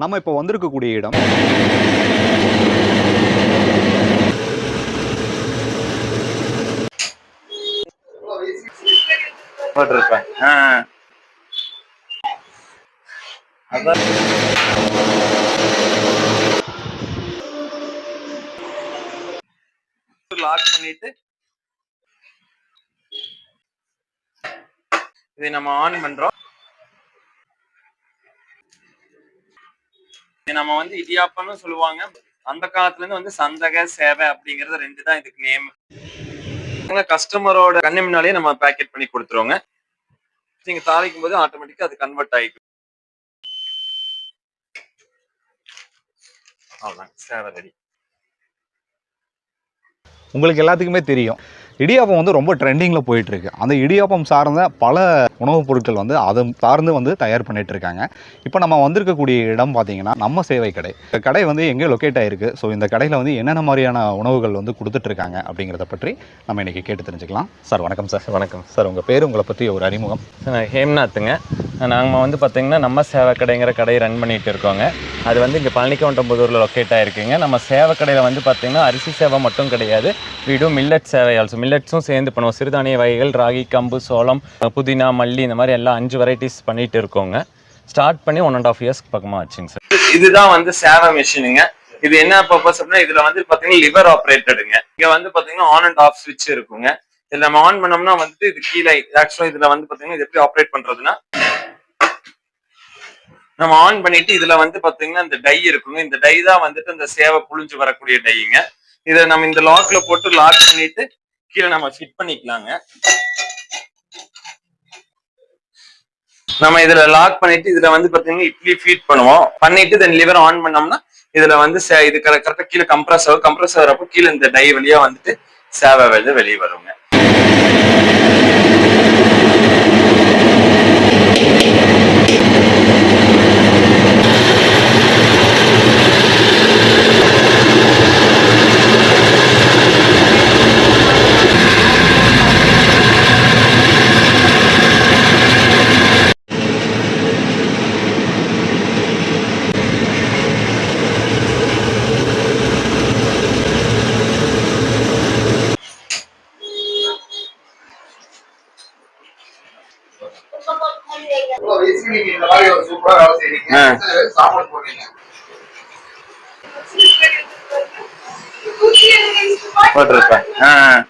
நம்ம இப்போ வந்திருக்கக்கூடிய இடம். போட்டிருப்பேன். அதான். லாக் பண்ணிட்டு இதை நம்ம ஆன் பண்றோம். நம்ம வந்து இடியாப்பம்னு சொல்லுவாங்க. அந்த காலத்துல இருந்து வந்து சந்தக சேவை அப்படிங்கறது ரெண்டு தான் இதுக்கு நேம் கஸ்டமரோட கண்ணு முன்னாலேயே நம்ம பேக்கெட் பண்ணி கொடுத்துருவோங்க. நீங்க தாளிக்கும் போது ஆட்டோமேட்டிக்கா அது கன்வெர்ட் ஆகிக்கும் அவ்வளவுதான் சேவை ரெடி உங்களுக்கு எல்லாத்துக்குமே தெரியும். இடியாப்பம் வந்து ரொம்ப ட்ரெண்டிங்கில் போயிட்டுருக்கு. அந்த இடியாப்பம் சார்ந்த பல உணவுப் பொருட்கள் வந்து அதை சார்ந்து வந்து தயார் பண்ணிட்டு இருக்காங்க. இப்போ நம்ம வந்திருக்கக்கூடிய இடம் பார்த்தீங்கன்னா நம்ம சேவை கடை. இந்த கடை வந்து எங்கே லொக்கேட் ஆகிருக்கு ஸோ இந்த கடையில் வந்து என்னென்ன மாதிரியான உணவுகள் வந்து கொடுத்துட்ருக்காங்க அப்படிங்கிறத பற்றி நம்ம இன்றைக்கி கேட்டு தெரிஞ்சுக்கலாம். சார் வணக்கம் சார். வணக்கம். சார் உங்கள் பேர் உங்களை பற்றி ஒரு அறிமுகம். ஹேம்நாத்துங்க. நாங்கள் வந்து பார்த்திங்கன்னா நம்ம சேவை கடைங்கிற கடையை ரன் பண்ணிகிட்டு இருக்கோங்க. அது வந்து இங்கே பழனிக்கவுண்டம்புதூரில் லொக்கேட் ஆகிருக்குங்க நம்ம சேவை கடையில் வந்து பார்த்தீங்கன்னா அரிசி சேவை மட்டும் கிடையாது. வீடும் மில்லட் சேவை ஆல்சோ மில்லட்ஸும் சேர்ந்து பண்ணுவோம். சிறுதானிய வகைகள் ராகி கம்பு சோளம் புதினா மல்லி இந்த மாதிரி எல்லாம் அஞ்சு வெரைட்டிஸ் பண்ணிட்டு இருக்கோங்க. ஸ்டார்ட் பண்ணி ஒன் அண்ட் ஆஃப் இயர்ஸ்க்கு பக்கமாக ஆச்சுங்க சார் இதுதான் வந்து சேவை மிஷினுங்க இது என்ன பர்பஸ் அப்படின்னா இதுல வந்து பாத்தீங்கன்னா லிவர் ஆப்ரேட்டடுங்க இங்க வந்து பாத்தீங்கன்னா ஆன் அண்ட் ஆஃப் ஸ்விட்ச் இருக்குங்க. இதுல நம்ம ஆன் பண்ணோம்னா வந்துட்டு இது கீழே ஆக்சுவலா இதுல வந்து பாத்தீங்கன்னா இது எப்படி ஆப்ரேட் பண்றதுன்னா நம்ம ஆன் பண்ணிட்டு இதுல வந்து பாத்தீங்கன்னா இந்த டை இருக்குங்க இந்த டை தான் வந்துட்டு இந்த சேவை புழிஞ்சு வரக்கூடிய டைங்க. இதை நம்ம இந்த லாக்ல போட்டு லாக் பண்ணிட்டு கீழே நம்ம ஃபிட் பண்ணிக்கலாங்க. நம்ம இதுல லாக் பண்ணிட்டு இதுல வந்து பாத்தீங்கன்னா இட்லி ஃபீட் பண்ணுவோம். பண்ணிட்டு தென் லிவர் ஆன் பண்ணோம்னா இதுல வந்து சே- இது கரெக்டா கீழே கம்ப்ரஸ் ஆகும். கம்ப்ரஸ் ஆகிறப்போ கீழே இந்த டை வழியா வந்துட்டு சேவை வந்து வெளியே வருங்க இவ்வளவு வயசுக்கு நீங்க இந்த மாதிரி ஒரு சூப்பரா வேலை செய்றீங்க. ஆ. அடுத்து சாப்பாடு போடுறீங்க. போட்டிருப்பேன். அதான்.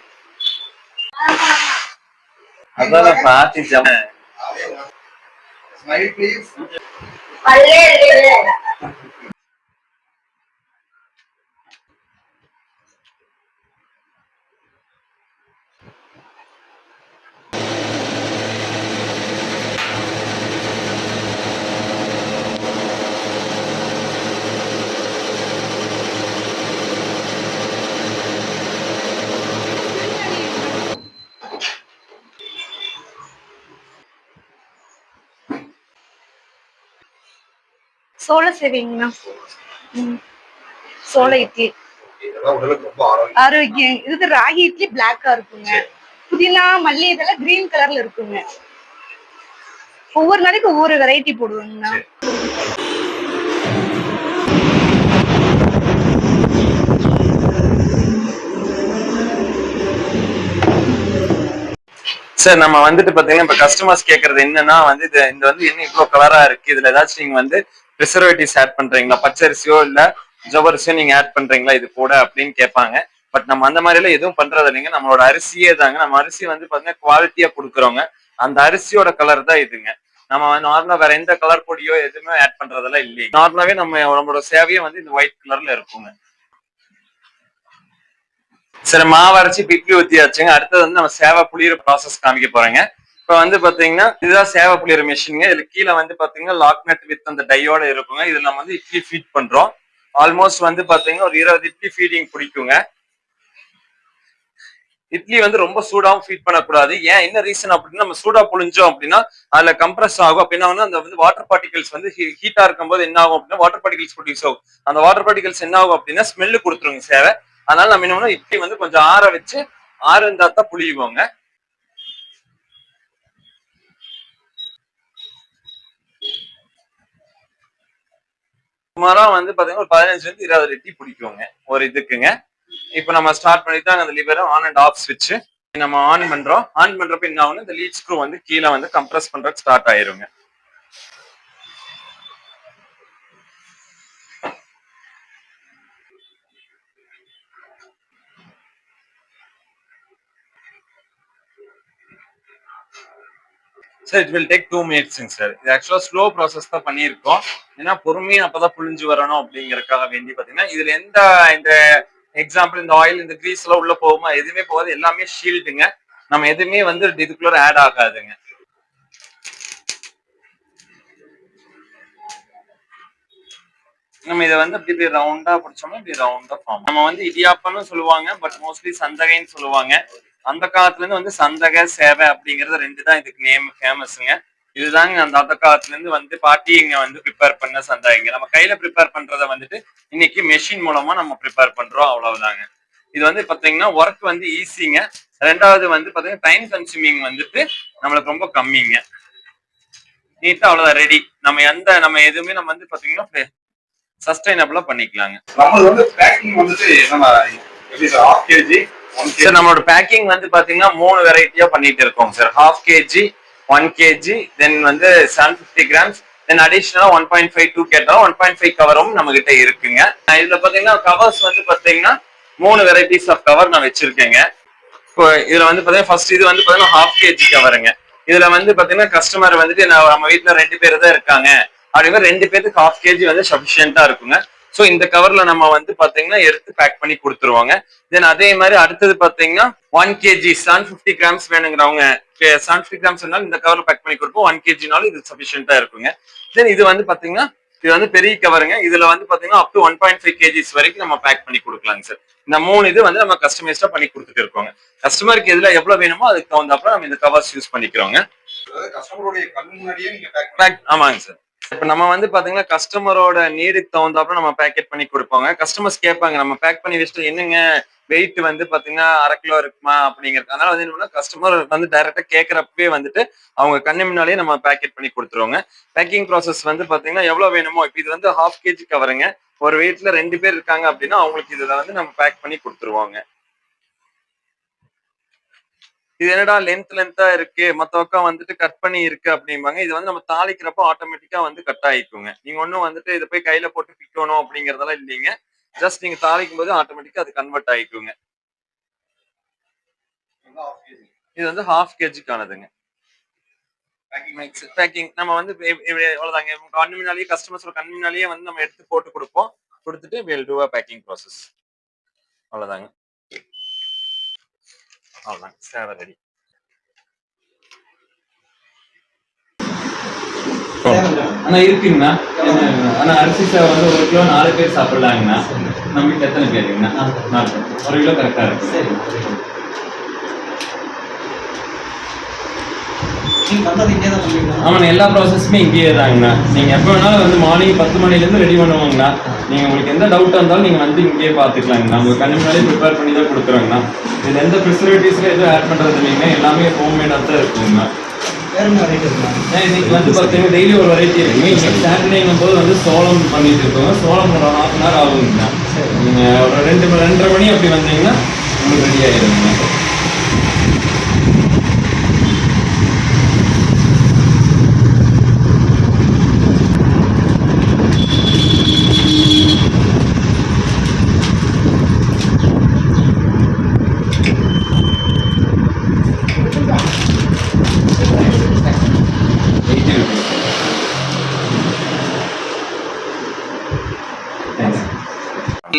சோள சேவைங்கண்ணா. சோள இட்லி. இதெல்லாம் உடலுக்கு ரொம்ப ஆரோக்கியம். ஆரோக்கியம். இது ராகி இட்லி பிளாக்கா இருக்குங்க. புதினா மல்லி இதெல்லாம் கிரீன் கலர்ல இருக்குங்க. ஒவ்வொரு நாளைக்கு ஒவ்வொரு வெரைட்டி போடுவாங்கண்ணா சார். நம்ம வந்துட்டு பாத்தீங்கன்னா இப்ப கஸ்டமர்ஸ் கேக்குறது என்னன்னா வந்து இது இந்த வந்து என்ன இவ்வளவு கலரா இருக்கு? இதுல ஏதாச்சும் நீங்க வந்து ப்ரிசர்வேட்டிவ்ஸ் ஆட் பண்றீங்களா? பச்சரிசியோ இல்ல ஜவ்வரிசியோ நீங்க ஆட் பண்றீங்களா? இது கூட அப்படின்னு கேட்பாங்க. பட் நம்ம அந்த மாதிரி எல்லாம் எதுவும் பண்றது இல்லைங்க நம்மளோட அரிசியே தாங்க. நம்ம அரிசி வந்து பாத்தீங்கன்னா குவாலிட்டியா கொடுக்குறோங்க அந்த அரிசியோட கலர் தான் இதுங்க. நம்ம நார்மலா வேற எந்த கலர் பொடியோ எதுவுமே ஆட் பண்றதெல்லாம் இல்லை நார்மலாவே நம்ம நம்மளோட சேவையே வந்து இந்த ஒயிட் கலர்ல இருக்குங்க. சரி மாவு அரைச்சி இப்ப இட்லி அடுத்தது வந்து நம்ம சேவை புளியிற ப்ராசஸ் காமிக்க போறேங்க. இப்ப வந்து பாத்தீங்கன்னா இதுதான் சேவை புளியிற மிஷினுங்க இதுல கீழே வந்து பாத்தீங்கன்னா லாக் நட் வித் அந்த டையோட இருக்குங்க. இதுல நம்ம வந்து இட்லி ஃபீட் பண்றோம். ஆல்மோஸ்ட் வந்து பாத்தீங்கன்னா ஒரு இருபது இட்லி ஃபீடிங் பிடிக்குங்க. இட்லி வந்து ரொம்ப சூடாவும் ஃபீட் பண்ணக்கூடாது. ஏன்? என்ன ரீசன் அப்படின்னா நம்ம சூடா புழிஞ்சோம் அப்படின்னா அதுல கம்ப்ரஸ் ஆகும். அப்படின்னா வந்து அந்த வந்து வாட்டர் பார்ட்டிகல்ஸ் வந்து ஹீட்டா இருக்கும்போது என்ன ஆகும் அப்படின்னா வாட்டர் பார்ட்டிகல்ஸ் ப்ரொடியூஸ் ஆகும். அந்த வாட்டர் பார்ட்டிகல்ஸ் என்ன ஆகும் அப்படின்னா ஸ்மெல்லு கொடுத்துருங்க சேவை. அதனால நம்ம என்ன பண்ணணும், இட்லி வந்து கொஞ்சம் ஆற வச்சு ஆறு இருந்தா தான் புளியுவோங்க சுமாரா வந்து பாத்தீங்கன்னா ஒரு பதினஞ்சுல இருந்து இருபது ரெட்டி பிடிக்குங்க. ஒரு இதுக்குங்க. இப்போ நம்ம ஸ்டார்ட் பண்ணிட்டு அந்த லிவரை ஆன் அண்ட் ஆஃப் ஸ்விட்ச் நம்ம ஆன் பண்றோம். ஆன் பண்றப்ப என்ன ஆகும்னா இந்த லீட் ஸ்க்ரூ வந்து கீழே வந்து கம்ப்ரஸ் பண்றதுக்கு ஸ்டார்ட் ஆயிருங்க. Sir it will take two மினிட்ஸுங்க sir இது ஆக்சுவலாக ஸ்லோ ப்ராசஸ் தான் பண்ணியிருக்கோம். ஏன்னா பொறுமையாக அப்பதான் புழிஞ்சு வரணும் அப்படிங்கறதுக்காக வேண்டி பார்த்தீங்கன்னா இதுல எந்த இந்த எக்ஸாம்பிள் இந்த ஆயில் இந்த கிரீஸ் எல்லாம் உள்ள போகுமா எதுவுமே போகாது. எல்லாமே ஷீல்டுங்க நம்ம எதுவுமே வந்து இதுக்குள்ள ஆட் ஆகாதுங்க. நம்ம இதை வந்து அப்படி இப்படி ரவுண்டா பிடிச்சோம்னா இப்படி ரவுண்டா ஃபார்ம் நம்ம வந்து இடியாப்பம்னு சொல்லுவாங்க பட் மோஸ்ட்லி சந்தகைன்னு சொல்லுவாங்க. அந்த காலத்துல இருந்து வந்து சந்தக சேவை அப்படிங்கறது ரெண்டு தான் இதுக்கு நேம் ஃபேமஸ்ங்க இதுதாங்க அந்த அந்த காலத்துல இருந்து வந்து பாட்டி இங்க வந்து ப்ரிப்பேர் பண்ண சந்தகைங்க. நம்ம கையில ப்ரிப்பேர் பண்றத வந்துட்டு இன்னைக்கு மெஷின் மூலமா நம்ம ப்ரிப்பேர் பண்றோம் அவ்வளவுதாங்க. இது வந்து பாத்தீங்கன்னா ஒர்க் வந்து ஈஸிங்க ரெண்டாவது வந்து பாத்தீங்கன்னா டைம் கன்சூமிங் வந்துட்டு நம்மளுக்கு ரொம்ப கம்மிங்க. நீட்டா அவ்வளவுதான் ரெடி நம்ம எந்த நம்ம எதுவுமே நம்ம வந்து பாத்தீங்கன்னா சஸ்டைனபிளா பண்ணிக்கலாங்க. நம்மளது வந்து பேக்கிங் வந்துட்டு நம்ம எப்படி சார் ஹாஃப் கேஜி சார் நம்மளோட பேக்கிங் வந்து பாத்தீங்கன்னா மூணு வெரைட்டியா பண்ணிட்டு இருக்கோம் sir half KG one KG then வந்து செவன் பிப்டி கிராம்ஸ் தென் அடிஷனலா ஒன் பாயிண்ட் ஃபைவ் டூ கேட்டாலும் ஒன் பாயிண்ட் ஃபைவ் கவரும் நம்ம கிட்ட இருக்குங்க. இதுல பாத்தீங்கன்னா கவர்ஸ் வந்து பாத்தீங்கன்னா மூணு வெரைட்டிஸ் ஆஃப் கவர் நான் வச்சிருக்கேங்க. இப்போ இதுல வந்து பாத்தீங்கன்னா ஃபர்ஸ்ட் இது வந்து பாத்தீங்கன்னா ஹாஃப் கேஜி கவருங்க இதுல வந்து பாத்தீங்கன்னா கஸ்டமர் வந்துட்டு நம்ம வீட்ல ரெண்டு பேர் தான் இருக்காங்க. அப்படிங்கிற ரெண்டு பேருக்கு ஹாஃப் கேஜி வந்து சஃபிஷியன்டா இருக்குங்க. ஸோ இந்த கவர்ல நம்ம வந்து பாத்தீங்கன்னா எடுத்து பேக் பண்ணி கொடுத்துருவாங்க. தென் அதே மாதிரி அடுத்தது பாத்தீங்கன்னா one KG seven fifty grams வேணுங்கிறவங்க செவன் ஃபிஃப்டி கிராம்ஸ் இருந்தாலும் இந்த கவர்ல பேக் பண்ணி கொடுப்போம். ஒன் கேஜினாலும் இது சஃபிஷியன்டா இருக்குங்க. தென் இது வந்து பாத்தீங்கன்னா இது வந்து பெரிய கவருங்க இதுல வந்து பாத்தீங்கன்னா up to one point five KGs வரைக்கும் நம்ம பேக் பண்ணி கொடுக்கலாங்க சார் இந்த மூணு இது வந்து நம்ம கஸ்டமைஸ்டா பண்ணி கொடுத்துட்டு இருக்கோங்க. கஸ்டமருக்கு எதுல எவ்வளவு வேணுமோ அதுக்கு தகுந்தாப்புல நம்ம இந்த கவர்ஸ் யூஸ் பண்ணிக்கிறோங்க. கஸ்டமருடைய கண் முன்னாடியே நீங்க பேக் பேக் ஆமாங்க சார் இப்போ நம்ம வந்து பாத்தீங்கன்னா கஸ்டமரோட நீடுக்கு தகுந்தாப்புல நம்ம பேக்கெட் பண்ணி கொடுப்போங்க. கஸ்டமர்ஸ் கேட்பாங்க நம்ம பேக் பண்ணி வச்சுட்டு என்னங்க வெயிட் வந்து பாத்தீங்கன்னா அரை கிலோ இருக்குமா அப்படிங்கிறது அதனால வந்து என்ன கஸ்டமர் வந்து டைரக்டா கேட்கறப்பவே வந்துட்டு அவங்க கண்ணு முன்னாலேயே நம்ம பேக்கெட் பண்ணி கொடுத்துருவோங்க. பேக்கிங் ப்ராசஸ் வந்து பாத்தீங்கன்னா எவ்வளவு வேணுமோ இப்போ இது வந்து ஹாஃப் கேஜி கவருங்க ஒரு வெயிட்ல ரெண்டு பேர் இருக்காங்க அப்படின்னா அவங்களுக்கு இதுல வந்து நம்ம பேக் பண்ணி கொடுத்துருவோங்க. இது என்னடா லென்த் லென்த்தா இருக்கு? மத்த பக்கம் வந்துட்டு கட் பண்ணி இருக்கு அப்படிம்பாங்க. இது வந்து நம்ம தாளிக்கிறப்போ ஆட்டோமேட்டிக்கா வந்து கட் ஆயிக்குங்க. நீங்க ஒண்ணும் வந்துட்டு இதை போய் கையில போட்டு பிக்கணும் அப்படிங்கறதெல்லாம் இல்லைங்க. ஜஸ்ட் நீங்க தாளிக்கும் போது ஆட்டோமேட்டிக்கா அது கன்வெர்ட் ஆயிக்குங்க. இது வந்து ஹாஃப் கேஜிக்கானதுங்க பேக்கிங் பேக்கிங் நம்ம வந்து கண்ணு முன்னாலேயே கஸ்டமர்ஸோட கண்ணு முன்னாலேயே வந்து நம்ம எடுத்து போட்டு கொடுப்போம். கொடுத்துட்டு வில் டூ பேக்கிங் ப்ராசஸ் அவ்வளவுதாங்க. அவ்வளவுதாங்க சேவை ரெடி ஆனா இருக்குங்கண்ணா. ஆனா அரிசி சேவை வந்து ஒரு கிலோ நாலு பேர் சாப்பிடலாங்கண்ணா. நம்ம வீட்டுல எத்தனை பேருங்கண்ணா நாலு பேர். ஒரு கிலோ கரெக்டா இருக்கு. சரி. ஆமாண்ணா எல்லா ப்ராசஸுமே இங்கேயே தாங்கண்ணா நீங்க எப்போ வேணாலும் வந்து மார்னிங் பத்து மணிலேருந்து ரெடி பண்ணுவாங்கண்ணா. நீங்க உங்களுக்கு எந்த டவுட் இருந்தாலும் நீங்க வந்து இங்கேயே பார்த்துக்கலாங்கண்ணா. உங்க கண்ணு முன்னாடியே ப்ரிப்பேர் பண்ணி தான் கொடுக்குறோங்கண்ணா. இதுல எந்த ப்ரிசர்வேட்டிவ்ஸ்ல எதுவும் ஆட் பண்றது இல்லைங்கண்ணா. எல்லாமே ஹோம்மேடாக தான் இருக்குங்கண்ணா. இன்னைக்கு வந்து பார்த்தீங்கன்னா டெய்லி ஒரு வெரைட்டி இருக்குங்க. இன்னைக்கு சாட்டர்டேங்கும் போது வந்து சோளம் பண்ணிட்டு இருக்கோங்க. சோளம் ஒரு ஹாஃப் அன் ஹவர் ஆகுங்கண்ணா. நீங்க ஒரு ரெண்டு ரெண்டரை மணி அப்படி வந்தீங்கன்னா உங்களுக்கு ரெடி ஆயிருங்க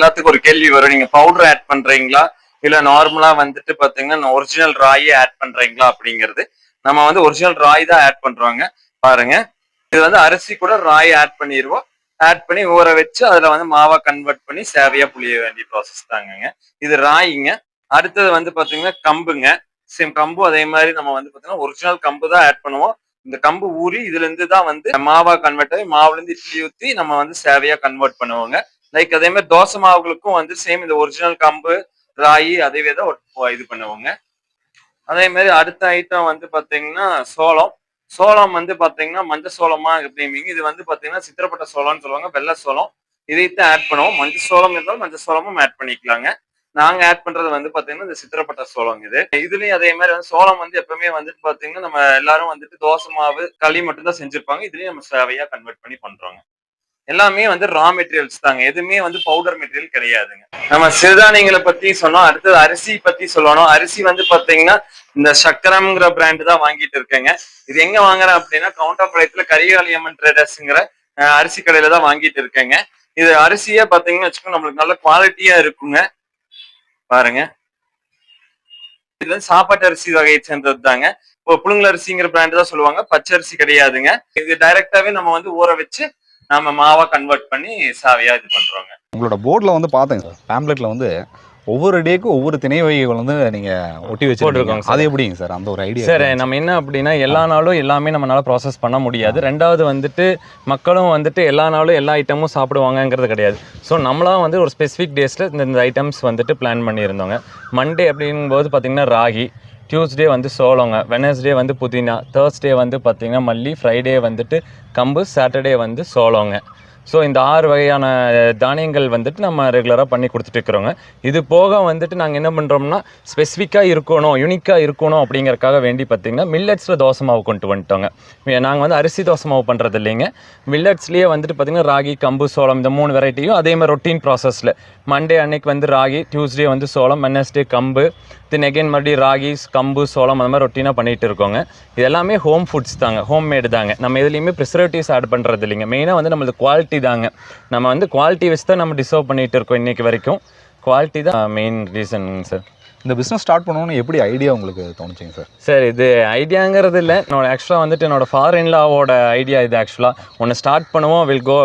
எல்லாத்துக்கும் ஒரு கேள்வி வரும். நீங்க பவுடர் ஆட் பண்றீங்களா? இல்ல நார்மலா வந்துட்டு பாத்தீங்கன்னா ஒரிஜினல் ராயே ஆட் பண்றீங்களா அப்படிங்கிறது நம்ம வந்து ஒரிஜினல் ராய் தான் ஆட் பண்றாங்க. பாருங்க. இது வந்து அரிசி கூட ராய் ஆட் பண்ணிடுவோம் ஆட் பண்ணி ஊற வச்சு அதுல வந்து மாவா கன்வெர்ட் பண்ணி சேவையா புளிய வேண்டிய ப்ராசஸ் தாங்கங்க. இது ராயிங்க. அடுத்தது வந்து பாத்தீங்கன்னா கம்புங்க. சேம் கம்பு அதே மாதிரி நம்ம வந்து பாத்தீங்கன்னா ஒரிஜினல் கம்பு தான் ஆட் பண்ணுவோம். இந்த கம்பு ஊறி இதுல இருந்து தான் வந்து மாவா கன்வெர்ட் ஆகி மாவுல இருந்து இட்லி ஊத்தி நம்ம வந்து சேவையா கன்வெர்ட் பண்ணுவோங்க. லைக் அதே மாதிரி தோசை மாவுகளுக்கும் வந்து சேம் இந்த ஒரிஜினல் கம்பு ராகி அதே தான் இது பண்ணுவோங்க. அதே மாதிரி அடுத்த ஐட்டம் வந்து பாத்தீங்கன்னா சோளம். சோளம் வந்து பாத்தீங்கன்னா மஞ்சள் சோளமா எப்படிங்க இது வந்து பாத்தீங்கன்னா சித்திரப்பட்ட சோளம்னு சொல்லுவாங்க வெள்ளை சோளம். இதைத்தான் ஆட் பண்ணுவோம். மஞ்சள் சோளம் இருந்தாலும் மஞ்சள் சோளமும் ஆட் பண்ணிக்கலாங்க. நாங்க ஆட் பண்றது வந்து பாத்தீங்கன்னா இந்த சித்திரப்பட்ட சோளம் இது. இதுலயும் அதே மாதிரி வந்து சோளம் வந்து எப்பவுமே வந்துட்டு பாத்தீங்கன்னா நம்ம எல்லாரும் வந்துட்டு தோசை மாவு களி மட்டும்தான் செஞ்சுருப்பாங்க. செஞ்சிருப்பாங்க இதுலயும் நம்ம சேவையா கன்வெர்ட் பண்ணி பண்றோங்க. எல்லாமே வந்து ரா மெட்டீரியல்ஸ் தாங்க. எதுவுமே வந்து பவுடர் மெட்டீரியல் கிடையாதுங்க. நம்ம சிறுதானியங்களை பத்தி சொன்னோம். அடுத்தது அரிசி பத்தி சொல்லணும். அரிசி வந்து பாத்தீங்கன்னா இந்த சக்கரம்ங்கிற பிராண்ட் தான் வாங்கிட்டு இருக்கேங்க. இது எங்க வாங்குறேன் அப்படின்னா கவுண்டர்பாளையத்துல கரிகாலியம்மன் ட்ரேடர்ஸ்ங்கிற அரிசி கடையில தான் வாங்கிட்டு இருக்கேங்க. இது அரிசியே பாத்தீங்கன்னா வச்சுக்கோங்க நம்மளுக்கு நல்ல குவாலிட்டியா இருக்குங்க. பாருங்க. இது வந்து சாப்பாட்டு அரிசி வகையை சேர்ந்தது தாங்க இப்போ புழுங்கல் அரிசிங்கிற பிராண்ட் தான் சொல்லுவாங்க. பச்சை அரிசி கிடையாதுங்க. இது டைரக்டாவே நம்ம வந்து ஊற வச்சு நம்ம மாவா கன்வெர்ட் பண்ணி சாவையா இது பண்றோங்க. உங்களோட போர்டில் வந்து பார்த்தேங்க சார். பேம்லெட்டில் வந்து ஒவ்வொரு டேக்கும் ஒவ்வொரு திணை வகைகள் வந்து நீங்கள் ஒட்டி வச்சிருக்கோம். அது எப்படிங்க சார்? அந்த ஒரு ஐடியா சார் நம்ம என்ன அப்படின்னா எல்லா நாளும் எல்லாமே நம்மளால ப்ராசஸ் பண்ண முடியாது. ரெண்டாவது வந்துட்டு மக்களும் வந்துட்டு எல்லா நாளும் எல்லா ஐட்டமும் சாப்பிடுவாங்கங்கிறது கிடையாது. ஸோ நம்மளா வந்து ஒரு ஸ்பெசிஃபிக் டேஸில் இந்த இந்த ஐட்டம்ஸ் வந்துட்டு பிளான் பண்ணியிருந்தோங்க. மண்டே அப்படிங்கும்போது பார்த்தீங்கன்னா ராகி. டியூஸ்டே வந்து சோளங்க வெனஸ்டே வந்து புதினா தேர்ஸ்டே வந்து பார்த்தீங்கன்னா மல்லி ஃப்ரைடே வந்துட்டு கம்பு சாட்டர்டே வந்து சோளங்க. ஸோ இந்த ஆறு வகையான தானியங்கள் வந்துட்டு நம்ம ரெகுலராக பண்ணி கொடுத்துட்டு இருக்கிறோங்க. இது போக வந்துட்டு நாங்கள் என்ன பண்ணுறோம்னா ஸ்பெசிஃபிக்காக இருக்கணும் யூனிக்காக இருக்கணும் அப்படிங்கறக்காக வேண்டி பார்த்தீங்கன்னா மில்லட்ஸில் தோசை மாவு கொண்டு வந்துட்டோங்க. நாங்கள் வந்து அரிசி தோசை மாவு பண்ணுறது இல்லைங்க. மில்லட்ஸ்லேயே வந்துட்டு பார்த்தீங்கன்னா ராகி கம்பு சோளம் இந்த மூணு வெரைட்டியும் அதே மாதிரி ரொட்டீன் ப்ராசஸில் மண்டே அன்னைக்கு வந்து ராகி டியூஸ்டே வந்து சோளம் வெனஸ்டே கம்பு தென் அகைன் மறுபடியும் ராகி கம்பு சோளம் அந்த மாதிரி ரொட்டீனாக பண்ணிகிட்டு இருக்கோங்க. இது எல்லாமே ஹோம் ஃபுட்ஸ் தாங்க ஹோம் மேடு தாங்க. நம்ம எதுலேயுமே ப்ரிசர்வேட்டிவ்ஸ் ஆட் பண்ணுறது இல்லைங்க. மெயினாக வந்து நம்மளுக்கு குவாலிட்டி தாங்க. நம்ம வந்து குவாலிட்டி வச்சு தான் நம்ம டிசர்வ் பண்ணிகிட்டு இருக்கோம் இன்றைக்கி வரைக்கும். குவாலிட்டி தான் மெயின் ரீசனுங்க சார் இந்த பிஸ்னஸ் ஸ்டார்ட் பண்ணணும்னு எப்படி ஐடியா உங்களுக்கு தோணுச்சுங்க சார் சார் இது ஐடியாங்கிறது இல்லை. என்னோட ஆக்சுவலாக வந்துட்டு என்னோட ஃபாரின்லாவோட ஐடியா இது ஆக்சுவலாக ஒன்று ஸ்டார்ட் பண்ணுவோம் will go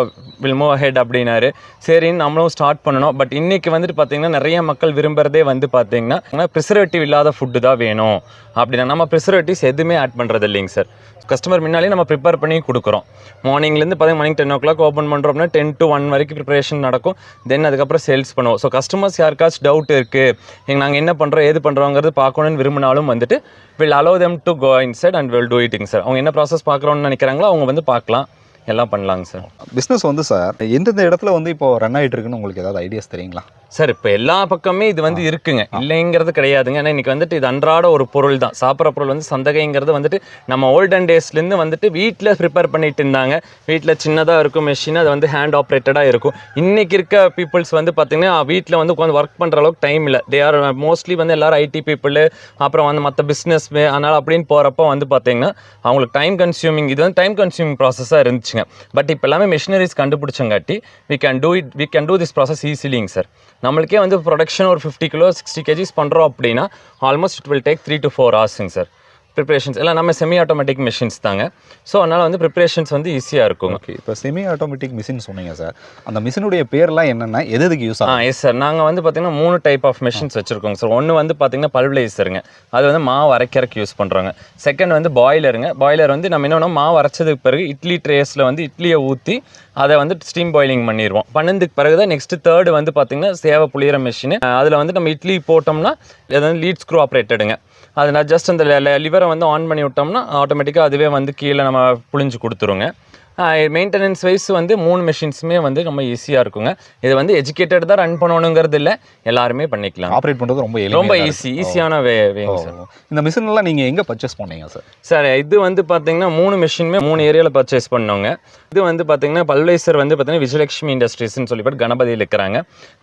will move head அப்படின்னாரு. சரின்னு நம்மளும் ஸ்டார்ட் பண்ணணும். பட் இன்னைக்கு வந்துட்டு பார்த்தீங்கன்னா நிறைய மக்கள் விரும்புறதே வந்து பார்த்தீங்கன்னா ப்ரிசர்வேட்டிவ் இல்லாத ஃபுட்டு தான் வேணும். அப்படின்னா நம்ம ப்ரிசர்வேட்டிவ்ஸ் எதுவுமே ஆட் பண்ணுறது இல்லைங்க சார் கஸ்டமர் முன்னாலே நம்ம ப்ரிப்பேர் பண்ணி கொடுக்குறோம். மார்னிங்லேருந்து பதினஞ்சு morning ten o'clock open பண்ணுறோம்னா டென் டு ஒன் வரைக்கும் ப்ரிப்பரேஷன் நடக்கும். தென் அதுக்கப்புறம் சேல்ஸ் பண்ணுவோம். ஸோ கஸ்டமர்ஸ் யாருக்காச்சும் டவுட் இருக்குது எங்கள் நாங்கள் என்ன பண்ணுறோம் ஏது பண்ணுறோங்கிறது பார்க்கணும்னு விரும்பினாலும் வந்துட்டு will allow them to go inside and will do eating sir அவங்க என்ன ப்ராசஸ் பார்க்குறோன்னு நினைக்கிறாங்களோ அவங்க வந்து பார்க்கலாம். எல்லாம் பண்ணலாங்க சார். பிஸ்னஸ் வந்து சார் எந்தெந்த இடத்துல வந்து இப்போ ரன் ஆகிட்டு இருக்குன்னு உங்களுக்கு ஏதாவது ஐடியாஸ் தெரியுங்களா? சார் இப்போ எல்லா பக்கமே இது வந்து இருக்குங்க. இல்லைங்கிறது கிடையாதுங்க. ஏன்னா இன்னைக்கு வந்துட்டு இது அன்றாட ஒரு பொருள் தான். சாப்பிட்ற பொருள் வந்து சந்தகைங்கிறது வந்துட்டு நம்ம ஓல்டன் டேஸ்லேருந்து வந்துட்டு வீட்டில் ப்ரிப்பேர் பண்ணிட்டு இருந்தாங்க. வீட்டில் சின்னதாக இருக்கும் மெஷின் அது வந்து ஹேண்ட் ஆப்ரேட்டடாக இருக்கும். இன்னைக்கு இருக்க பீப்புள்ஸ் வந்து பார்த்தீங்கன்னா வீட்டில் வந்து உட்காந்து ஒர்க் பண்ணுற அளவுக்கு டைம் இல்லை. தே ஆர் மோஸ்ட்லி வந்து எல்லாரும் ஐடி பீப்புள் அப்புறம் வந்து மற்ற பிஸ்னஸ் அதனால் அப்படின்னு போகிறப்போ வந்து பார்த்தீங்கன்னா அவங்களுக்கு டைம் கன்சியூமிங் இது வந்து டைம் கன்சியூமிங் ப்ராசஸாக இருந்துச்சுங்க பட் இப்போ எல்லாமே machineries கண்டுபிடிச்சங்காட்டி we can do it we can do this process ஈஸிலிங்க sir நம்மளுக்கே வந்து ப்ரொடக்ஷன் ஒரு ஃபிஃப்டி கிலோ சிக்ஸ்டி கேஜிஸ் பண்ணுறோம் அப்படின்னா almost it will take three to four ஹவர்ஸுங்க sir preparations எல்லாம் நம்ம செமி ஆட்டோமேட்டிக் மிஷின்ஸ் தாங்க. ஸோ அதனால் வந்து ப்ரிப்ரேஷன்ஸ் வந்து ஈஸியாக இருக்குங்க ஓகே இப்போ செமி ஆட்டோமேட்டிக் மிஷின் சொன்னீங்க சார் அந்த மிஷினுடைய பேர்லாம் என்னென்ன எது எதுக்கு யூஸ் ஆ ஆகும் எஸ் சார் நாங்கள் வந்து பார்த்தீங்கன்னா மூணு டைப் ஆஃப் மிஷின்ஸ் வச்சுருக்கோங்க சார் ஒன்று வந்து பார்த்தீங்கன்னா பல்வலைசருங்க அது வந்து மாவு அரைக்கிறதுக்கு யூஸ் பண்ணுறோங்க செகண்ட் வந்து பாய்லருங்க பாய்லர் வந்து நம்ம என்னென்னா மாவு அரைச்சதுக்கு பிறகு இட்லி ட்ரேஸில் வந்து இட்லியை ஊற்றி அதை வந்து ஸ்டீம் பாயிலிங் பண்ணிடுவோம் பண்ணதுக்கு பிறகு தான் நெக்ஸ்ட்டு தேர்டு வந்து பார்த்திங்கன்னா சேவை புளியிற மிஷின் அதில் வந்து நம்ம இட்லி போட்டோம்னா எதாவது லீட் ஸ்க்ரூ ஆப்ரேட்டடுங்க அது நான் ஜஸ்ட் அந்த லிவரை வந்து ஆன் பண்ணி விட்டோம்னா ஆட்டோமேட்டிக்காக அதுவே வந்து கீழே நம்ம புழிஞ்சு கொடுத்துருங்க. மெயின்டெனன்ஸ் வைஸ் வந்து மூணு மிஷின்ஸுமே வந்து ரொம்ப ஈஸியாக இருக்குங்க. இது வந்து எஜுகேட்டட் தான் ரன் பண்ணணுங்கிறது இல்லை எல்லாருமே பண்ணிக்கலாம். ஆப்ரேட் பண்ணுறது ரொம்ப ரொம்ப ஈஸி. ஈஸியான வே வேங்க. சார் இந்த மிஷின் எல்லாம் நீங்க எங்க பர்ச்சேஸ் பண்ணீங்க சார் சார் இது வந்து பார்த்தீங்கன்னா மூணு மிஷினுமே மூணு ஏரியாவில் பர்ச்சேஸ் பண்ணோங்க. இது வந்து பார்த்தீங்கன்னா பல்வேசர் வந்து பார்த்தீங்கன்னா விஜயலட்சுமி இண்டஸ்ட்ரீஸ்னு சொல்லி போட்டு கணபதியில் இருக்கிறாங்க.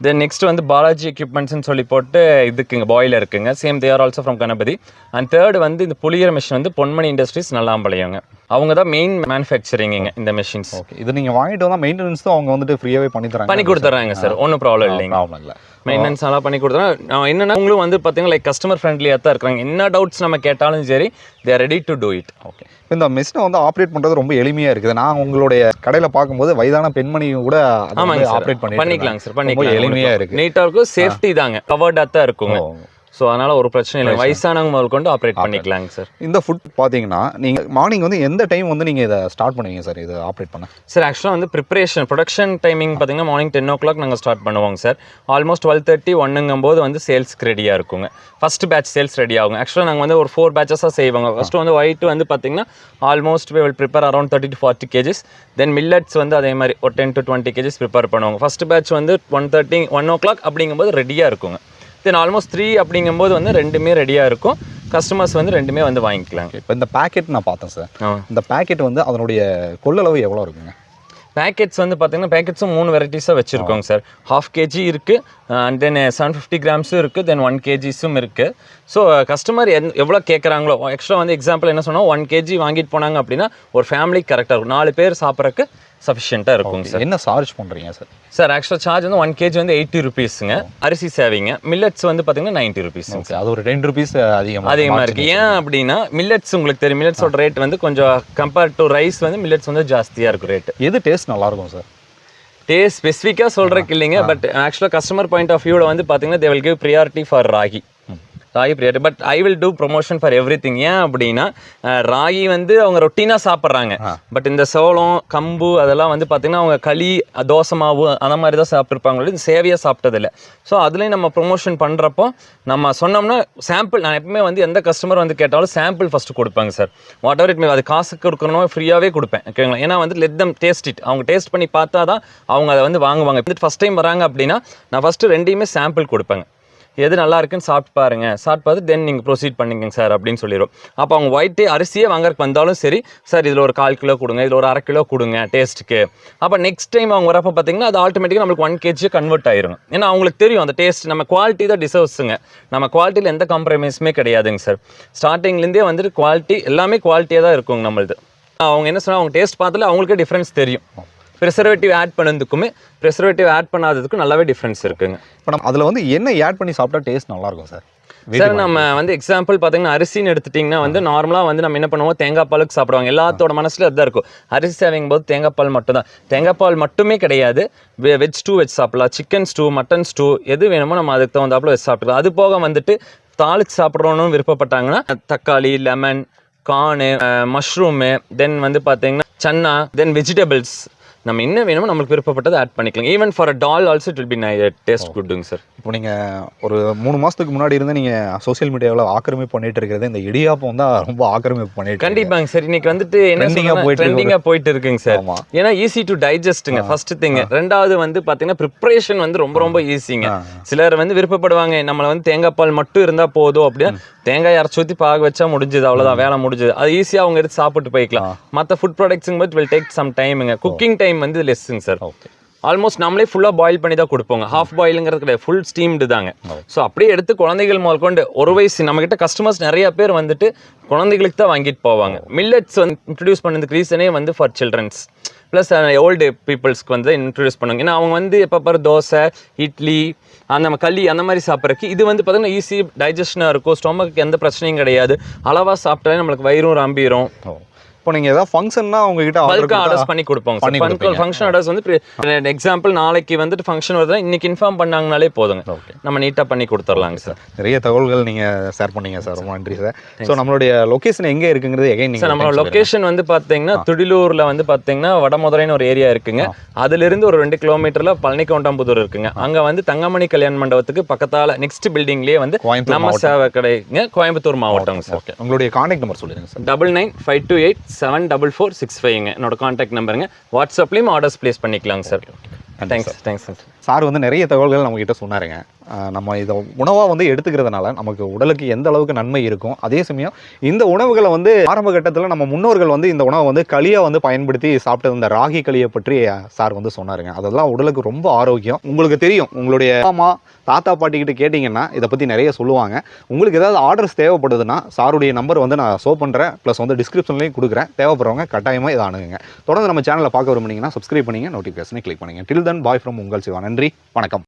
தென் நெக்ஸ்ட் வந்து பாலாஜி எக்யூப்மெண்ட்ஸ்னு சொல்லி போட்டு இதுக்குங்க பாய்லர் இருக்குங்க. Same there also from Ganapathi. And third வந்து இந்த புளியர் மிஷின் வந்து பொன்மணி இண்டஸ்ட்ரீஸ் நல்லாம்பாளையங்க அவங்க தான் மெயின் மேனுஃபேக்சரிங்க இந்த மிஷின்ஸ் ஓகே இது நீங்க வாங்கிட்டு வந்தா மெயின்டெனன்ஸ் தான் அவங்க வந்துட்டு ஃப்ரீயாவே பண்ணி தராங்க. பண்ணி கொடுத்துட்றாங்க சார் ஒன்றும் ப்ராப்ளம் இல்லைங்க. ப்ராப்ளம் இல்லை. மெயின்டெனன்ஸ் நல்லா பண்ணி கொடுத்துறோம் நான் என்னன்னா உங்களும் வந்து பார்த்தீங்கன்னா லைக் கஸ்டமர் ஃப்ரெண்ட்லியாக தான் இருக்கிறாங்க. என்ன டவுட்ஸ் நம்ம கேட்டாலும் சரி they're ready to do it okay இந்த மிஷினை வந்து ஆப்ரேட் பண்றது ரொம்ப எளிமையா இருக்குது. நான் உங்களுடைய கடையில பார்க்கும்போது வயதான பெண்மணி கூட ஆமாங்க ஆப்ரேட் பண்ணி பண்ணிக்கலாங்க சார் பண்ணிக்கலாம் எளிமையா இருக்கு நீட்டாக இருக்கும். சேஃப்டி தாங்க. கவர்டாக தான் இருக்குங்க. ஓ. ஸோ அதனால ஒரு பிரச்சனை இல்லை. வயசானவங்க முதல் கொண்டு ஆப்ரேட். பண்ணிக்கலாங்க சார் இந்த ஃபுட் பார்த்தீங்கன்னா நீங்கள் மார்னிங் வந்து எந்த டைம் வந்து நீங்கள் இதை ஸ்டார்ட் பண்ணுவீங்க சார் இது ஆப்ரேட் பண்ண? சார் ஆக்சுவலாக வந்து ப்ரிப்பரேஷன் ப்ரொடக்ஷன் டைமிங் பார்த்தீங்கன்னா மார்னிங் டென் ஓ கிளாக் நாங்கள் ஸ்டார்ட் பண்ணுவோங்க சார் ஆல்மோஸ்ட் டுவெல் தேர்ட்டி ஒன்னுங்கும் போது வந்து சேல்ஸ்க்கு ரெடியாக இருக்குங்க. ஃபர்ஸ்ட் பேட்ச் சேல்ஸ் ரெடி ஆகும் ஆக்சுவலாக நாங்கள் வந்து ஒரு ஃபோர் பேட்சஸாக செய்வாங்க. ஃபர்ஸ்ட் வந்து ஒயிட் வந்து பார்த்தீங்கன்னா almost we will prepare around thirty to forty KGs then millets வந்து அதே மாதிரி ஒரு ten to twenty KGs prepare பண்ணுவாங்க. ஃபர்ஸ்ட் பேட்ச் வந்து one thirty one o'clock அப்படிங்கும்போது ரெடியாக இருக்குங்க. தென் ஆல்மோஸ்ட் த்ரீ அப்படிங்கும்போது வந்து ரெண்டுமே ரெடியாக இருக்கும். கஸ்டமர்ஸ் வந்து ரெண்டுமே வந்து வாங்கிக்கலாங்க. இப்போ இந்த பேக்கெட் நான் பார்த்தேன் சார் இந்த பேக்கெட் வந்து அதனுடைய கொள்ளளவு எவ்வளோ இருக்குங்க? பேக்கெட்ஸ் வந்து பார்த்தீங்கன்னா பேக்கெட்ஸும் மூணு வெரைட்டிஸாக வச்சுருக்கோங்க சார் ஹாஃப் கேஜி இருக்குது அண்ட் தென் செவன் ஃபிஃப்டி கிராம்ஸும் இருக்குது தென் ஒன் கேஜிஸும் இருக்குது ஸோ கஸ்டமர் எந் எவ்வளோ கேட்குறாங்களோ எக்ஸ்ட்ரா வந்து எக்ஸாம்பிள் என்ன சொன்னால் ஒன் கேஜி வாங்கிட்டு போனாங்க அப்படின்னா ஒரு ஃபேமிலிக்கு கரெக்டாக இருக்கும் நாலு பேர் சாப்பிட்றக்கு சஃபிஷியண்ட்டாக இருக்குங்க சார் என்ன சார்ஜ் பண்ணுறீங்க சார் சார் ஆக்சுவலாக சார்ஜ் வந்து ஒன் கேஜி வந்து எயிட்டி ருபீஸுங்க அரிசி சேவிங்க. மில்லட்ஸ் வந்து பார்த்தீங்கன்னா நைன்ட்டி ருபீஸுங்க ஓகே அது ஒரு டென் ருபீஸ் அதிகமாக அதிகமாக இருக்குது ஏன் அப்படின்னா மில்லட்ஸ் உங்களுக்கு தெரியும். மில்லட்ஸோட ரேட் வந்து கொஞ்சம் கம்பேர்ட் டு ரைஸ் வந்து மில்லட்ஸ் வந்து ஜாஸ்தியாக இருக்கும் ரேட்டு எது டேஸ்ட் நல்லா இருக்கும் சார் டேஸ்ட் ஸ்பெசிஃபிக்காக சொல்கிறதுக்கு இல்லைங்க பட் ஆக்சுவலாக கஸ்டமர் பாயிண்ட் ஆஃப் வியூவில் வந்து பார்த்தீங்கன்னா they will give priority for ragi. Ragi priority but I will do promotion for everything ஏன் அப்படின்னா ராகி வந்து அவங்க ரொட்டீனாக சாப்பிட்றாங்க. பட் இந்த சோளம் கம்பு அதெல்லாம் வந்து பார்த்தீங்கன்னா அவங்க களி தோசை மாவு அந்த மாதிரி தான் சாப்பிட்ருப்பாங்க. இந்த சேவையாக சாப்பிட்டதில்ல. ஸோ அதுலேயும் நம்ம ப்ரொமோஷன் பண்ணுறப்போ நம்ம சொன்னோம்னா சாம்பிள் நான் எப்பவுமே வந்து எந்த கஸ்டமர் வந்து கேட்டாலும் சாம்பிள் ஃபஸ்ட்டு கொடுப்பாங்க sir whatever it may அது காசு கொடுக்கணும் ஃப்ரீயாகவே கொடுப்பேன். ஓகேங்களா ஏன்னா வந்து லெட் தம் டேஸ்ட் இட் அவங்க டேஸ்ட் பண்ணி பார்த்தா தான் அவங்க அதை வந்து வாங்குவாங்க. இப்போ ஃபஸ்ட் டைம் வராங்க அப்படின்னா நான் ஃபஸ்ட்டு ரெண்டையுமே சாம்பிள் கொடுப்பேங்க. எது நல்லா இருக்குன்னு சாப்பிட்டு பாருங்க. சாப்பிட்டு பார்த்து தென் நீங்கள் ப்ரொசீட் பண்ணிக்கங்க சார் அப்படின்னு சொல்லிடுவோம் அப்போ அவங்க ஒயிட்டே அரிசியே வாங்குறதுக்கு வந்தாலும் சரி சார் இதில் ஒரு கால் கிலோ கொடுங்க இதில் ஒரு அரை கிலோ கொடுங்க டேஸ்ட்டுக்கு அப்போ நெக்ஸ்ட் டைம் அவங்க வரப்போ பார்த்தீங்கன்னா அது ஆட்டோமேட்டிக்காக நம்மளுக்கு ஒன் கேஜி கன்வெர்ட் ஆயிரும். ஏன்னா அவங்களுக்கு தெரியும் அந்த டேஸ்ட் நம்ம குவாலிட்டி தான் டிசர்வ்ஸுங்க நம்ம குவாலிட்டியில் எந்த காம்ப்ரமைஸுமே கிடையாதுங்க சார் ஸ்டார்டிங்லேருந்தே வந்துட்டு குவாலிட்டி எல்லாமே குவாலிட்டியாக தான் இருக்குங்க நம்மளுது. அவங்க என்ன சொன்னால் அவங்க டேஸ்ட் பார்த்தாலே அவங்களுக்கே டிஃப்ரென்ஸ் தெரியும். ப்ரிசர்வேட்டிவ் ஆட் பண்ணதுக்குமே ப்ரிசர்வேட்டிவ் ஆட் பண்ணாததுக்கும் நல்லாவே டிஃப்ரென்ஸ் இருக்குங்க. இப்போ நம்ம அதில் வந்து என்ன ஆட் பண்ணி சாப்பிட்டா டேஸ்ட் நல்லா இருக்கும் சார் சார் நம்ம வந்து எக்ஸாம்பிள் பார்த்தீங்கன்னா அரிசின்னு எடுத்துட்டிங்கன்னா வந்து நார்மலாக வந்து நம்ம என்ன பண்ணுவோம்? தேங்காய் பாலுக்கு சாப்பிடுவாங்க. எல்லாத்தோட மனசுல அதுதான் இருக்கும். அரிசி சேவிங் போது தேங்காய் பால் மட்டும் தான் தேங்காய் பால் மட்டுமே கிடையாது. வெஜ் ஸ்டூ வச்சு சாப்பிடலாம். சிக்கன் ஸ்டூ மட்டன் ஸ்டூ எது வேணுமோ நம்ம அதுக்கு தகுந்தாப்புல வச்சு சாப்பிட்டுக்கலாம். அது போக வந்துட்டு தாளிச்சு சாப்பிட்றோன்னு விருப்பப்பட்டாங்கன்னா தக்காளி லெமன் கார்னு மஷ்ரூமு தென் வந்து பார்த்தீங்கன்னா சன்னா தென் வெஜிடபிள்ஸ் நம்ம என்ன வேணுமோ நம்மளுக்கு விருப்பப்பட்டதை ஆட் பண்ணிக்கலாம். Even for a dal also it will be taste குட்டுங்க sir இப்போ நீங்கள் ஒரு மூணு மாதத்துக்கு முன்னாடி இருந்து நீங்கள் சோஷியல் மீடியாவில் ஆக்கிரமிப்பு பண்ணிட்டு இருக்கிறது இந்த இடியாப்பம் தான் ரொம்ப ஆக்கிரமிப்பு பண்ணிட்டு. கண்டிப்பாங்க சார் இன்னைக்கு வந்துட்டு என்ன போயிட்டு ட்ரெண்டிங்காக போயிட்டு இருக்குங்க சார். ஏன்னா ஈஸி டு டைஜஸ்ட்டுங்க ஃபர்ஸ்ட் திங் ரெண்டாவது வந்து பாத்தீங்கன்னா ப்ரிப்பரேஷன் வந்து ரொம்ப ரொம்ப ஈஸிங்க. சிலர் வந்து விருப்பப்படுவாங்க நம்மள வந்து தேங்காய் பால் மட்டும் இருந்தா போதும் அப்படின்னா தேங்காய் அரைச்சி ஊற்றி பாக வச்சா முடிஞ்சது அவ்வளவுதான். வேலை முடிஞ்சது. அது ஈஸியா அவங்க எடுத்து சாப்பிட்டு போய்க்கலாம். மற்ற ஃபுட் ப்ராடக்ட்ஸுங்க பட் வில் டேக் சம் டைமுங்க குக்கிங் டைம் வந்து லெஸ்ஸுங்க சார் ஓகே. ஆல்மோஸ்ட் நம்மளே ஃபுல்லாக பாயில் பண்ணி தான் கொடுப்போங்க. ஹாஃப் பாயிலுங்கிறது கிடையாது. ஃபுல் ஸ்டீம்டு தாங்க. ஸோ அப்படியே எடுத்து குழந்தைகள் முதல் கொண்டு ஒரு வயசு நம்மக்கிட்ட கஸ்டமர்ஸ் நிறைய பேர் வந்துட்டு குழந்தைகளுக்கு தான் வாங்கிட்டு போவாங்க. மில்லட்ஸ் வந்து இன்ட்ரடியூஸ் பண்ணதுக்கு ரீசனே வந்து ஃபார் சில்ட்ரன்ஸ் ப்ளஸ் ஓல்டு பீப்புள்ஸ்க்கு வந்து இன்ட்ரடியூஸ் பண்ணுவாங்க. ஏன்னா அவங்க வந்து எப்போ பாரு தோசை இட்லி அந்த நம்ம களி அந்த மாதிரி சாப்பிட்றதுக்கு இது வந்து பார்த்திங்கன்னா ஈஸி டைஜஷனாக இருக்கும். ஸ்டொமக்கு எந்த பிரச்சனையும் கிடையாது. அளவாக சாப்பிட்டாலே நம்மளுக்கு வயிறும் ரம்பிரும். இப்போ நீங்கள் ஏதாவது ஃபங்க்ஷன்னா உங்ககிட்ட பல்காக ஆர்டர் ஆர்டர்ஸ் பண்ணி கொடுப்போங்க பண்ணி கொடுப்பீங்க. ஃபங்க்ஷன் ஆர்டர்ஸ் வந்து எக்ஸாம்பிள் நாளைக்கு வந்துட்டு ஃபங்க்ஷன் வருதுன்னா இன்னைக்கு இன்ஃபார்ம் பண்ணாங்கனாலே போதுங்க. ஓகே நம்ம நீட்டாக பண்ணி கொடுத்துர்லாங்க சார் நிறைய தகவல்கள் நீங்கள் ஷேர் பண்ணீங்க சார் ரொம்ப நன்றி சார் ஸோ நம்மளுடைய லொகேஷன் எங்கே இருக்குங்கிறது எகைன் சார் நம்ம நீங்கள் லொகேஷன் வந்து பார்த்தீங்கன்னா துடிலூர்ல வந்து பார்த்தீங்கன்னா வடமதுரைன்னு ஒரு ஏரியா இருக்குங்க. அதிலிருந்து ஒரு ரெண்டு கிலோமீட்டர்ல பழனிக்கவுண்டம்புதூர் இருக்குங்க. அங்க வந்து தங்கமணி கல்யாண மண்டபத்துக்கு பக்கத்தால நெக்ஸ்ட் பில்டிங்லேயே வந்து நம்ம சேவை கடைங்க கோயம்புத்தூர் மாவட்டங்க சார் ஓகே உங்களுடைய காண்டாக்ட் நம்பர் சொல்லிடுங்க sir double nine five two eight seven double four six ஃபைவ்ங்க என்னோட காண்டாக்ட் நம்பருங்க வாட்ஸ்அப்லேயும் ஆர்டர்ஸ் ப்ளேஸ் பண்ணிக்கலாங்க sir thanks thanks sir sir வந்து நிறைய தகவல்கள் நம்மக்கிட்ட சொன்னாருங்க. நம்ம இதை உணவாக வந்து எடுத்துக்கிறதுனால நமக்கு உடலுக்கு எந்த அளவுக்கு நன்மை இருக்கும் அதே சமயம் இந்த உணவுகளை வந்து ஆரம்ப கட்டத்தில் நம்ம முன்னோர்கள் வந்து இந்த உணவை வந்து களியாக வந்து பயன்படுத்தி சாப்பிட்டது இந்த ராகி களியை பற்றி சார் வந்து சொன்னாருங்க. அதெல்லாம் உடலுக்கு ரொம்ப ஆரோக்கியம். உங்களுக்கு தெரியும் உங்களுடைய அம்மா தாத்தா பாட்டிக்கிட்ட கேட்டிங்கன்னா இதை பற்றி நிறைய சொல்லுவாங்க. உங்களுக்கு ஏதாவது ஆர்டர்ஸ் தேவைப்படுதுன்னா சாருடைய நம்பர் வந்து நான் ஷோ பண்ணுறேன் ப்ளஸ் வந்து டிஸ்கிரிப்ஷன்லேயும் கொடுக்குறேன். தேவைப்படுறவங்க கட்டாயமாக இதை அணுகுங்க. தொடர்ந்து நம்ம சேனலை பார்க்க விரும்புனீங்கன்னா சப்ஸ்கிரைப் பண்ணிங்க நோட்டிஃபிகேஷனை கிளிக் பண்ணுங்கள் டில் தன் பாய் ஃப்ரம் உங்கள் சிவா நன்றி. வணக்கம்.